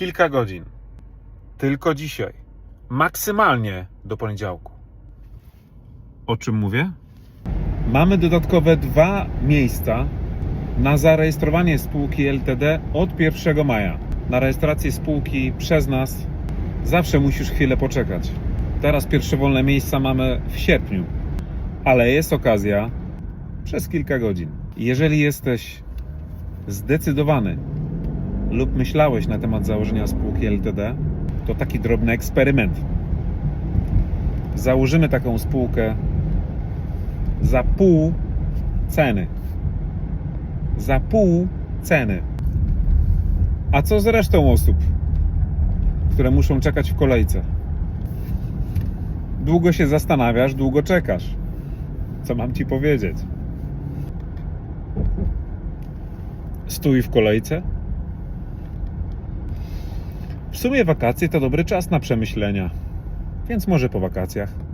kilka godzin. Tylko dzisiaj. Maksymalnie do poniedziałku. O czym mówię? Mamy dodatkowe dwa miejsca na zarejestrowanie spółki LTD od 1 maja. Na rejestrację spółki przez nas zawsze musisz chwilę poczekać. Teraz pierwsze wolne miejsca mamy w sierpniu, ale jest okazja przez kilka godzin. Jeżeli jesteś zdecydowany lub myślałeś na temat założenia spółki LTD, to taki drobny eksperyment. Założymy taką spółkę za pół ceny. Za pół ceny. A co z resztą osób, które muszą czekać w kolejce? Długo się zastanawiasz, długo czekasz. Co mam ci powiedzieć? Stój w kolejce? W sumie wakacje to dobry czas na przemyślenia, więc może po wakacjach.